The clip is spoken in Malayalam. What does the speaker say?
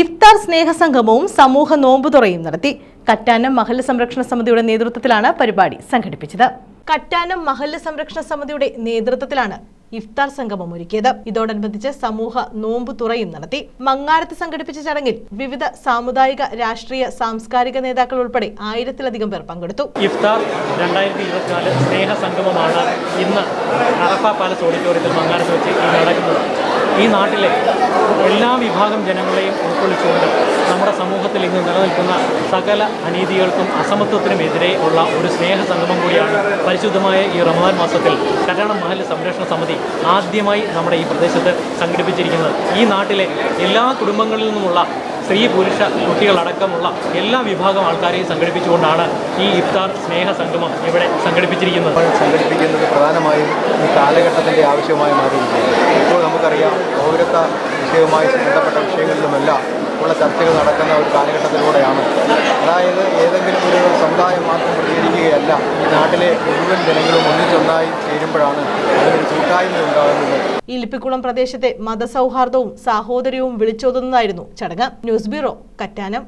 ഇഫ്താർ സ്നേഹസംഗമവും സമൂഹ നോമ്പുതുറയും നടത്തി. കറ്റാനം മഹല്ല സംരക്ഷണ സമിതിയുടെ നേതൃത്വത്തിലാണ് പരിപാടി സംഘടിപ്പിച്ചത്. കറ്റാനം മഹല്ല സംരക്ഷണ സമിതിയുടെ നേതൃത്വത്തിലാണ് ഇഫ്താർ സംഗമം ഒരുക്കിയത്. ഇതോടനുബന്ധിച്ച് സമൂഹ നോമ്പ് തുറയും നടത്തി. മങ്ങാരത്ത് സംഘടിപ്പിച്ച ചടങ്ങിൽ വിവിധ സാമുദായിക രാഷ്ട്രീയ സാംസ്കാരിക നേതാക്കൾ ഉൾപ്പെടെ ആയിരത്തിലധികം പേർ പങ്കെടുത്തു. ഇഫ്താർ രണ്ടായിരത്തി ഇരുപത്തിനാല് സ്നേഹ സംഗമമാണ് ഇന്ന് അറഫ പാലസ് ഓഡിറ്റോറിയത്തിൽ മങ്ങാരത്ത് വെച്ച് നടക്കുന്നത്. ഈ നാട്ടിലെ എല്ലാ വിഭാഗം ജനങ്ങളെയും ഉൾക്കൊള്ളിച്ചുകൊണ്ട് നമ്മുടെ സമൂഹത്തിൽ ഇന്ന് നിലനിൽക്കുന്ന സകല അനീതികൾക്കും അസമത്വത്തിനുമെതിരെ ഉള്ള ഒരു സ്നേഹ സംഗമം കൂടിയാണ് പരിശുദ്ധമായ ഈ റമദാൻ മാസത്തിൽ കല്യാണം മഹൽ സംരക്ഷണ സമിതി ആദ്യമായി നമ്മുടെ ഈ പ്രദേശത്ത് സംഘടിപ്പിച്ചിരിക്കുന്നത്. ഈ നാട്ടിലെ എല്ലാ കുടുംബങ്ങളിൽ നിന്നുമുള്ള സ്ത്രീ പുരുഷ കുട്ടികളടക്കമുള്ള എല്ലാ വിഭാഗം ആൾക്കാരെയും സംഘടിപ്പിച്ചുകൊണ്ടാണ് ഈ ഇഫ്താർ സ്നേഹ സംഗമം ഇവിടെ സംഘടിപ്പിച്ചിരിക്കുന്നത്. സംഘടിപ്പിക്കുന്നത് പ്രധാനമായും ഈ കാലഘട്ടത്തിന്റെ ആവശ്യമായി ഇപ്പോൾ നമുക്കറിയാം പൗരത്വ വിഷയവുമായി ബന്ധപ്പെട്ട വിഷയങ്ങളിലുമെല്ലാം ഉള്ള ചർച്ചകൾ നടക്കുന്ന ഒരു കാലഘട്ടത്തിലൂടെയാണ്. അതായത് ഏതെങ്കിലും ഒരു സമുദായം മാത്രം പ്രതികരിക്കുകയല്ല ഈ നാട്ടിലെ മുഴുവൻ ജനങ്ങളും ഒന്നിച്ചൊന്നായി ചേരുമ്പോഴാണ് അതിനൊരു കൂട്ടായ്മ ഉണ്ടാകുന്നത്. ഈ ലിപ്പിക്കുളം പ്രദേശത്തെ മതസൗഹാർദ്ദവും സാഹോദര്യവും വിളിച്ചോതുന്നതായിരുന്നു ചടങ്ങ്. News bureau Kattanam.